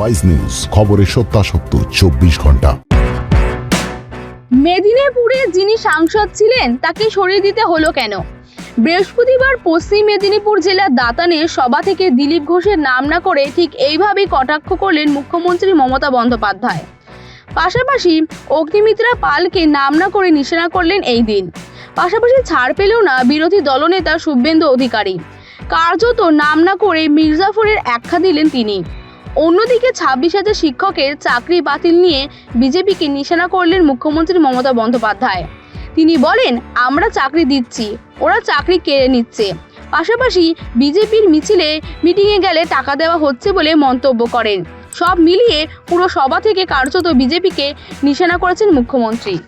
Wise news খবরের সত্যাসত্য, চব্বিশ ঘণ্টা। মেদিনীপুরে যিনি সাংসদ ছিলেন, তাকে সরিয়ে দিতে হলো কেন? বৃহস্পতিবার পশ্চিম মেদিনীপুর জেলার দাতানে সভা থেকে দিলীপ ঘোষের নাম না করে ঠিক এইভাবেই কটাক্ষ করলেন মুখ্যমন্ত্রী মমতা বন্দ্যোপাধ্যায়। পাশাপাশি অগ্নিমিত্রা পালকে নাম না করে নিশানা করলেন এই দিন। পাশাপাশি ছাড় পেলেও না বিরোধী দলনেতা শুভেন্দু অধিকারী। কার্যত নাম না করে মির্জাফরের আখ্যা দিলেন তিনি। অন্যদিকে ছাব্বিশ হাজার শিক্ষকের চাকরি বাতিল নিয়ে বিজেপিকে নিশানা করলেন মুখ্যমন্ত্রী মমতা বন্দ্যোপাধ্যায়। তিনি বলেন, আমরা চাকরি দিচ্ছি, ওরা চাকরি কেড়ে নিচ্ছে। পাশাপাশি বিজেপির মিছিলে মিটিংয়ে গেলে টাকা দেওয়া হচ্ছে বলে মন্তব্য করেন। সব মিলিয়ে পুরো সভা থেকে কার্যত বিজেপিকে নিশানা করেছেন মুখ্যমন্ত্রী।